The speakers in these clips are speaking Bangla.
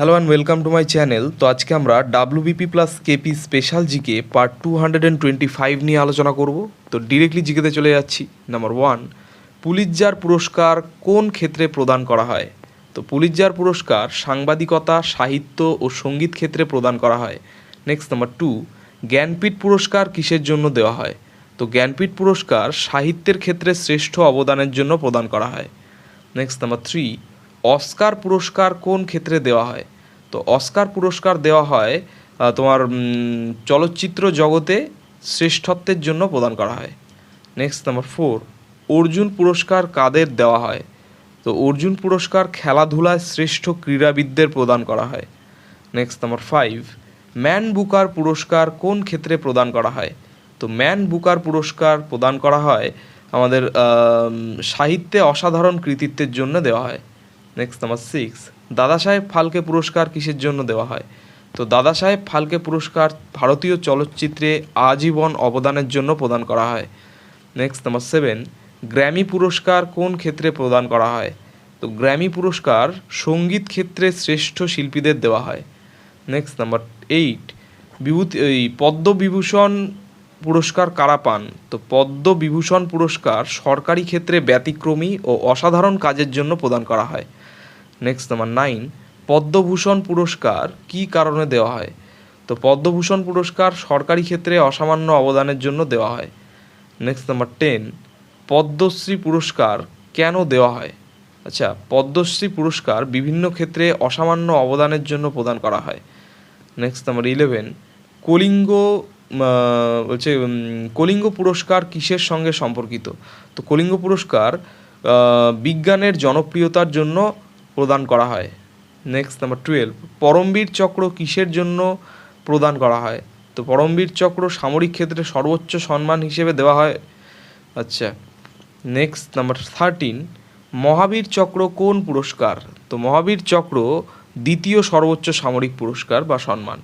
Hello and welcome to my channel তো আজকে আমরা WBP plus KP special GK part two hundred and twenty five নিয়ে আলোচনা করব। তো ডিরেক্টলি জিকেতে চলে যাচ্ছি। নাম্বার ওয়ান পুলিৎজার পুরস্কার কোন ক্ষেত্রে প্রদান করা হয়? তো পুলিৎজার পুরস্কার সাংবাদিকতা, সাহিত্য ও সংগীত ক্ষেত্রে প্রদান করা হয়। নেক্সট নাম্বার টু জ্ঞানপীঠ পুরস্কার কিসের জন্য দেওয়া হয়? তো জ্ঞানপীঠ পুরস্কার সাহিত্যের ক্ষেত্রে শ্রেষ্ঠ অবদানের জন্য প্রদান করা হয়। নেক্সট নাম্বার থ্রি অস্কার পুরস্কার কোন ক্ষেত্রে দেওয়া হয়? তো অস্কার পুরস্কার দেওয়া হয় তোমার চলচ্চিত্র জগতে শ্রেষ্ঠত্বের জন্য প্রদান করা হয়। নেক্সট নাম্বার ফোর অর্জুন পুরস্কার কাদের দেওয়া হয়? তো অর্জুন পুরস্কার খেলাধুলায় শ্রেষ্ঠ ক্রীড়াবিদদের প্রদান করা হয়। Next number five Man Booker পুরস্কার কোন ক্ষেত্রে প্রদান করা হয়? তো ম্যান বুকার পুরস্কার প্রদান করা হয় আমাদের সাহিত্যে অসাধারণ কৃতিত্বের জন্য দেওয়া হয়। নেক্সট নাম্বার সিক্স দাদা সাহেব ফালকে পুরস্কার কিসের জন্য দেওয়া হয়? তো দাদা সাহেব ফালকে পুরস্কার ভারতীয় চলচ্চিত্রে আজীবন অবদানের জন্য প্রদান করা হয়। নেক্সট নাম্বার সেভেন গ্র্যামি পুরস্কার কোন ক্ষেত্রে প্রদান করা হয়? তো গ্র্যামি পুরস্কার সংগীত ক্ষেত্রে শ্রেষ্ঠ শিল্পীদের দেওয়া হয়। নেক্সট নাম্বার এইট বিভূতি, এই পদ্মবিভূষণ পুরস্কার কারা পান? তো পদ্মবিভূষণ পুরস্কার সরকারি ক্ষেত্রে ব্যতিক্রমী ও অসাধারণ কাজের জন্য প্রদান করা হয়। নেক্সট নাম্বার নাইন পদ্মভূষণ পুরস্কার কী কারণে দেওয়া হয়? তো পদ্মভূষণ পুরস্কার সরকারি ক্ষেত্রে অসামান্য অবদানের জন্য দেওয়া হয়। নেক্সট নাম্বার টেন পদ্মশ্রী পুরস্কার কেন দেওয়া হয়? আচ্ছা পদ্মশ্রী পুরস্কার বিভিন্ন ক্ষেত্রে অসামান্য অবদানের জন্য প্রদান করা হয়। নেক্সট নাম্বার ইলেভেন কলিঙ্গ বলছে কলিঙ্গ পুরস্কার কিসের সঙ্গে সম্পর্কিত? তো কলিঙ্গ পুরস্কার বিজ্ঞানের জনপ্রিয়তার জন্য প্রদান করা হয়। নেক্সট নাম্বার টুয়েলভ পরমবীর চক্র কিসের জন্য প্রদান করা হয়? তো পরমবীর চক্র সামরিক ক্ষেত্রে সর্বোচ্চ সম্মান হিসেবে দেওয়া হয়। আচ্ছা নেক্সট নাম্বার থার্টিন মহাবীর চক্র কোন পুরস্কার? তো মহাবীর চক্র দ্বিতীয় সর্বোচ্চ সামরিক পুরস্কার বা সম্মান।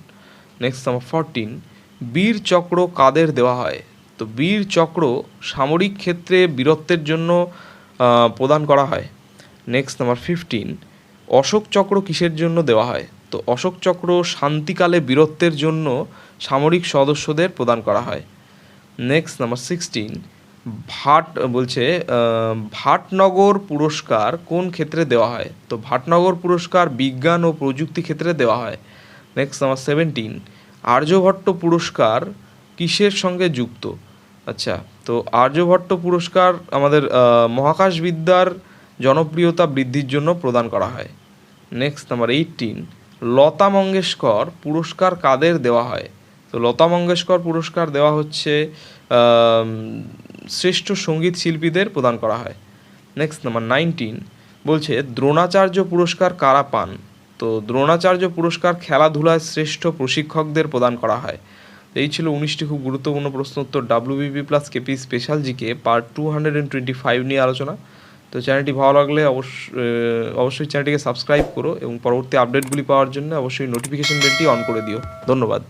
নেক্সট নাম্বার ফরটিন বীর চক্র কাদের দেওয়া হয়? তো বীর চক্র সামরিক ক্ষেত্রে বীরত্বের জন্য প্রদান করা হয়। নেক্সট নাম্বার ফিফটিন অশোক চক্র কিসের জন্য দেওয়া হয়? তো অশোক চক্র শান্তিকালে বীরত্বের জন্য সামরিক সদস্যদের প্রদান করা হয়। নেক্সট নাম্বার সিক্সটিন ভাট, বলছে ভাটনগর পুরস্কার কোন ক্ষেত্রে দেওয়া হয়? তো ভাটনগর পুরস্কার বিজ্ঞান ও প্রযুক্তি ক্ষেত্রে দেওয়া হয়। নেক্সট নাম্বার সেভেন্টিন আর্যভট্ট পুরস্কার কিসের সঙ্গে যুক্ত? আচ্ছা তো আর্যভট্ট পুরস্কার আমাদের মহাকাশবিদ্যার জনপ্রিয়তা বৃদ্ধির জন্য প্রদান করা হয়। Next number eighteen Lata Mangeshkar পুরস্কার কাদের দেওয়া হয়? তো লতা মঙ্গেশকর পুরস্কার দেওয়া হচ্ছে শ্রেষ্ঠ সংগীত শিল্পীদের প্রদান করা হয়। নেক্সট নাম্বার নাইনটিন বলছে দ্রোণাচার্য পুরস্কার কারা পান? তো দ্রোণাচার্য পুরস্কার খেলাধুলায় শ্রেষ্ঠ প্রশিক্ষকদের প্রদান করা হয়। এই ছিল উনিশটি খুব গুরুত্বপূর্ণ প্রশ্ন উত্তর WBP plus KP special GK part two hundred and twenty five নিয়ে আলোচনা। তো চ্যানেলটি ভালো লাগলে অবশ্যই অবশ্যই চ্যানেলটিকে সাবস্ক্রাইব করো এবং পরবর্তী আপডেটগুলি পাওয়ার জন্য অবশ্যই নোটিফিকেশন বেলটি অন করে দিও। ধন্যবাদ।